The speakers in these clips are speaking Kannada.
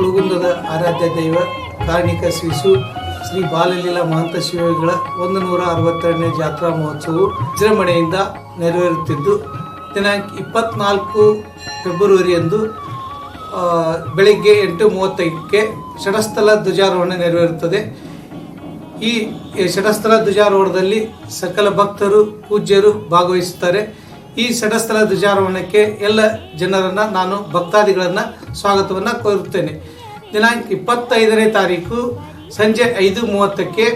ಕುಳುಗುಂದದ ಆರಾಧ್ಯ ದೈವ, ಕಾರ್ಣಿಕ ಶ್ರೀಸು ಶ್ರೀ ಬಾಲಲೀಲಾ ಮಹಂತ ಶಿವಗಳ ಒಂದು ನೂರ ಅರವತ್ತೆರಡನೇ ಜಾತ್ರಾ ಮಹೋತ್ಸವವು ವಿಜೃಂಭಣೆಯಿಂದ ನೆರವೇರುತ್ತಿದ್ದು, ದಿನಾಂಕ ಇಪ್ಪತ್ನಾಲ್ಕು ಫೆಬ್ರವರಿಯಂದು ಬೆಳಿಗ್ಗೆ ಎಂಟು ಮೂವತ್ತೈದಕ್ಕೆ ಷಡಸ್ಥಲ ಧ್ವಜಾರೋಹಣ ನೆರವೇರುತ್ತದೆ. ಈ ಷಡಸ್ಥಲ ಧ್ವಜಾರೋಹಣದಲ್ಲಿ ಸಕಲ ಭಕ್ತರು, ಪೂಜ್ಯರು ಭಾಗವಹಿಸುತ್ತಾರೆ. ಈ ಷಡಸ್ಥಲ ಧ್ವಜಾರೋಹಣಕ್ಕೆ ಎಲ್ಲ ಜನರನ್ನು ನಾನು ಭಕ್ತಾದಿಗಳನ್ನು ಸ್ವಾಗತವನ್ನು ಕೋರುತ್ತೇನೆ. ದಿನಾಂಕ ಇಪ್ಪತ್ತೈದನೇ ತಾರೀಕು ಸಂಜೆ ಐದು ಮೂವತ್ತಕ್ಕೆ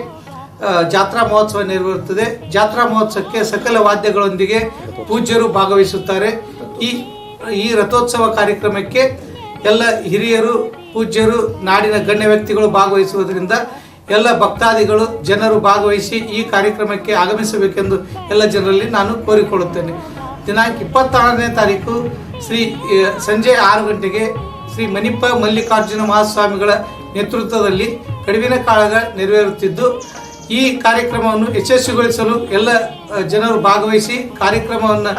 ಜಾತ್ರಾ ಮಹೋತ್ಸವ ನೆರವೇರುತ್ತದೆ. ಜಾತ್ರಾ ಮಹೋತ್ಸವಕ್ಕೆ ಸಕಲ ವಾದ್ಯಗಳೊಂದಿಗೆ ಪೂಜ್ಯರು ಭಾಗವಹಿಸುತ್ತಾರೆ. ಈ ಈ ರಥೋತ್ಸವ ಕಾರ್ಯಕ್ರಮಕ್ಕೆ ಎಲ್ಲ ಹಿರಿಯರು, ಪೂಜ್ಯರು, ನಾಡಿನ ಗಣ್ಯ ವ್ಯಕ್ತಿಗಳು ಭಾಗವಹಿಸುವುದರಿಂದ ಎಲ್ಲ ಭಕ್ತಾದಿಗಳು ಜನರು ಭಾಗವಹಿಸಿ ಈ ಕಾರ್ಯಕ್ರಮಕ್ಕೆ ಆಗಮಿಸಬೇಕೆಂದು ಎಲ್ಲ ಜನರಲ್ಲಿ ನಾನು ಕೋರಿಕೊಳ್ಳುತ್ತೇನೆ. ದಿನಾಂಕ ಇಪ್ಪತ್ತಾರನೇ ತಾರೀಕು ಶ್ರೀ ಸಂಜೆ ಆರು ಗಂಟೆಗೆ ಶ್ರೀ ಮನಿಪ್ಪ ಮಲ್ಲಿಕಾರ್ಜುನ ಮಹಾಸ್ವಾಮಿಗಳ ನೇತೃತ್ವದಲ್ಲಿ ಕಡಿವಿನ ಕಾಳಗ ನೆರವೇರುತ್ತಿದ್ದು, ಈ ಕಾರ್ಯಕ್ರಮವನ್ನು ಯಶಸ್ವಿಗೊಳಿಸಲು ಎಲ್ಲ ಜನರು ಭಾಗವಹಿಸಿ ಕಾರ್ಯಕ್ರಮವನ್ನು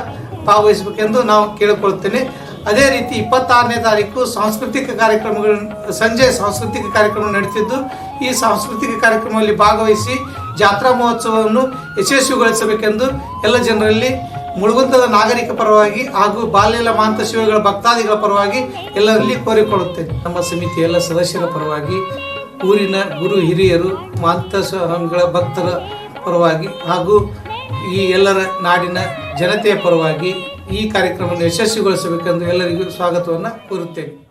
ಭಾಗವಹಿಸಬೇಕೆಂದು ನಾವು ಕೇಳಿಕೊಳ್ಳುತ್ತೇನೆ. ಅದೇ ರೀತಿ ಇಪ್ಪತ್ತಾರನೇ ತಾರೀಕು ಸಾಂಸ್ಕೃತಿಕ ಕಾರ್ಯಕ್ರಮಗಳು, ಸಂಜೆ ಸಾಂಸ್ಕೃತಿಕ ಕಾರ್ಯಕ್ರಮ ನಡೆಸಿದ್ದು ಈ ಸಾಂಸ್ಕೃತಿಕ ಕಾರ್ಯಕ್ರಮದಲ್ಲಿ ಭಾಗವಹಿಸಿ ಜಾತ್ರಾ ಮಹೋತ್ಸವವನ್ನು ಯಶಸ್ವಿಗೊಳಿಸಬೇಕೆಂದು ಎಲ್ಲ ಜನರಲ್ಲಿ ಮುಳುಗುಂದದ ನಾಗರಿಕ ಪರವಾಗಿ ಹಾಗೂ ಬಾಲ್ಯಲ ಮಾಂತ ಶಿವಗಳ ಭಕ್ತಾದಿಗಳ ಪರವಾಗಿ ಎಲ್ಲರಲ್ಲಿ ಕೋರಿಕೊಳ್ಳುತ್ತೇನೆ ನಮ್ಮ ಸಮಿತಿಯ ಎಲ್ಲ ಸದಸ್ಯರ ಪರವಾಗಿ, ಊರಿನ ಗುರು ಹಿರಿಯರು, ಮಾಂತ ಸ್ವಾಮಿಗಳ ಭಕ್ತರ ಪರವಾಗಿ ಹಾಗೂ ಈ ಎಲ್ಲರ ನಾಡಿನ ಜನತೆಯ ಪರವಾಗಿ ಈ ಕಾರ್ಯಕ್ರಮವನ್ನು ಯಶಸ್ವಿಗೊಳಿಸಬೇಕೆಂದು ಎಲ್ಲರಿಗೂ ಸ್ವಾಗತವನ್ನು ಕೋರುತ್ತೇನೆ.